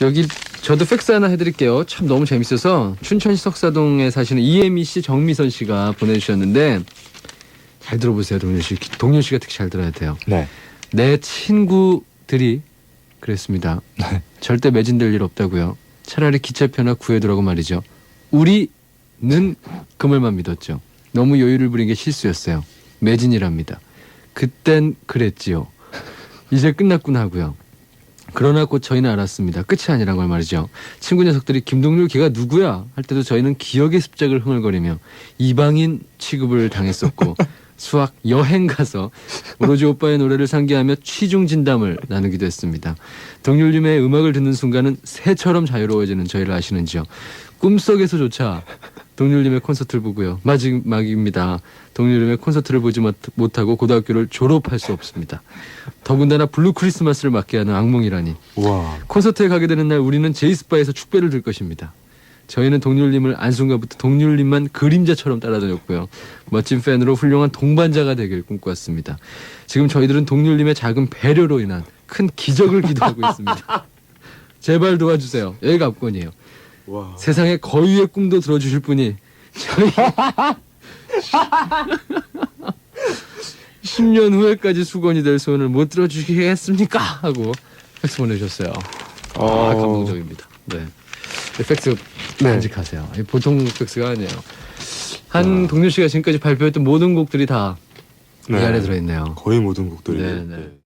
여기 저도 팩스 하나 해드릴게요. 참 너무 재밌어서 춘천시 석사동에 사시는 이혜미 씨, 정미선 씨가 보내주셨는데 잘 들어보세요, 동률 씨. 동률 씨가 특히 잘 들어야 돼요. 네. 내 친구들이 그랬습니다. 절대 매진될 일 없다고요. 차라리 기차표나 구해두라고 말이죠. 우리는 그말만 믿었죠. 너무 여유를 부린 게 실수였어요. 매진이랍니다. 그땐 그랬지요. 이제 끝났구나 하고요. 그러나 곧 저희는 알았습니다. 끝이 아니란 걸 말이죠. 친구 녀석들이 김동률 걔가 누구야? 할 때도 저희는 기억의 습작을 흥얼거리며 이방인 취급을 당했었고 수학 여행 가서 오로지 오빠의 노래를 상기하며 취중 진담을 나누기도 했습니다. 동률님의 음악을 듣는 순간은 새처럼 자유로워지는 저희를 아시는지요. 꿈속에서조차 동률님의 콘서트를 보고요. 마지막입니다. 동률님의 콘서트를 보지 못- 못하고 고등학교를 졸업할 수 없습니다. 더군다나 블루 크리스마스를 맞게 하는 악몽이라니. 와. 콘서트에 가게 되는 날 우리는 제이스바에서 축배를 들 것입니다. 저희는 동률님을 안순간부터 동률님만 그림자처럼 따라다녔고요. 멋진 팬으로 훌륭한 동반자가 되길 꿈꿔왔습니다. 지금 저희들은 동률님의 작은 배려로 인한 큰 기적을 기도하고 있습니다. 제발 도와주세요. 여기가 압권이에요. 와. 세상의 거위의 꿈도 들어주실 분이 저희 10년 후에까지 수건이 될 소원을 못 들어주시겠습니까? 하고 팩스 보내주셨어요. 아, 감동적입니다. 네. 팩스 네. 간직하세요. 이 보통 팩스가 아니에요. 한 동료 씨가 지금까지 발표했던 모든 곡들이 다 이 네. 안에 들어있네요. 거의 모든 곡들이. 네, 네.